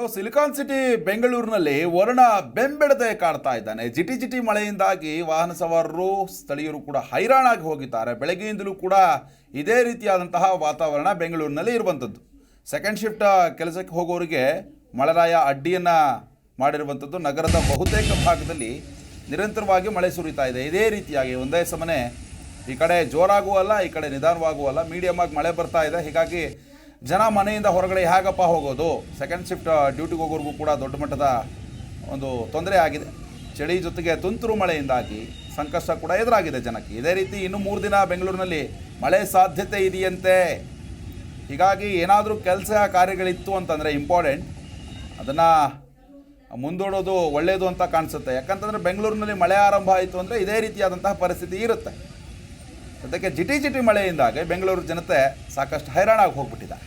ಇನ್ನು silicon city ಬೆಂಗಳೂರಿನಲ್ಲಿ ವರುಣ ಬೆಂಬೆಡದೆ ಕಾಡ್ತಾ ಇದ್ದಾನೆ. ಜಿಟಿ ಜಿಟಿ ಮಳೆಯಿಂದಾಗಿ ವಾಹನ ಸವಾರರು, ಸ್ಥಳೀಯರು ಕೂಡ ಹೈರಾಣಾಗಿ ಹೋಗಿದ್ದಾರೆ. ಬೆಳಗ್ಗೆಯಿಂದಲೂ ಕೂಡ ಇದೇ ರೀತಿಯಾದಂತಹ ವಾತಾವರಣ ಬೆಂಗಳೂರಿನಲ್ಲಿ ಇರುವಂಥದ್ದು. ಸೆಕೆಂಡ್ ಶಿಫ್ಟ್ ಕೆಲಸಕ್ಕೆ ಹೋಗೋರಿಗೆ ಮಳೆರಾಯ ಅಡ್ಡಿಯನ್ನು ಮಾಡಿರುವಂಥದ್ದು. ನಗರದ ಬಹುತೇಕ ಭಾಗದಲ್ಲಿ ನಿರಂತರವಾಗಿ ಮಳೆ ಸುರಿತಾ ಇದೆ. ಇದೇ ರೀತಿಯಾಗಿ ಒಂದೇ ಸಮನೆ ಈ ಕಡೆ ಜೋರಾಗುವಲ್ಲ ಈ ಕಡೆ ನಿಧಾನವಾಗುವಲ್ಲ ಮೀಡಿಯಮ್ ಆಗಿ ಮಳೆ ಬರ್ತಾ ಇದೆ. ಹೀಗಾಗಿ ಜನ ಮನೆಯಿಂದ ಹೊರಗಡೆ ಹೇಗಪ್ಪ ಹೋಗೋದು? ಸೆಕೆಂಡ್ ಶಿಫ್ಟ್ ಡ್ಯೂಟಿಗೆ ಹೋಗೋರ್ಗೂ ಕೂಡ ದೊಡ್ಡ ಮಟ್ಟದ ಒಂದು ತೊಂದರೆ ಆಗಿದೆ. ಚಳಿ ಜೊತೆಗೆ ತುಂತುರು ಮಳೆಯಿಂದಾಗಿ ಸಂಕಷ್ಟ ಕೂಡ ಎದುರಾಗಿದೆ ಜನಕ್ಕೆ. ಇದೇ ರೀತಿ ಇನ್ನು ಮೂರು ದಿನ ಬೆಂಗಳೂರಿನಲ್ಲಿ ಮಳೆ ಸಾಧ್ಯತೆ ಇದೆಯಂತೆ. ಹೀಗಾಗಿ ಏನಾದರೂ ಕೆಲಸ ಕಾರ್ಯಗಳಿತ್ತು ಅಂತಂದರೆ ಇಂಪಾರ್ಟೆಂಟ್ ಅದನ್ನು ಮುಂದೂಡೋದು ಒಳ್ಳೆಯದು ಅಂತ ಕಾಣಿಸುತ್ತೆ. ಯಾಕಂತಂದರೆ ಬೆಂಗಳೂರಿನಲ್ಲಿ ಮಳೆ ಆರಂಭ ಆಯಿತು ಅಂದರೆ ಇದೇ ರೀತಿಯಾದಂತಹ ಪರಿಸ್ಥಿತಿ ಇರುತ್ತೆ. ಅದಕ್ಕೆ ಜಿಟಿ ಜಿಟಿ ಮಳೆಯಿಂದಾಗಿ ಬೆಂಗಳೂರು ಜನತೆ ಸಾಕಷ್ಟು ಹೈರಾಣಾಗಿ ಹೋಗ್ಬಿಟ್ಟಿದ್ದಾರೆ.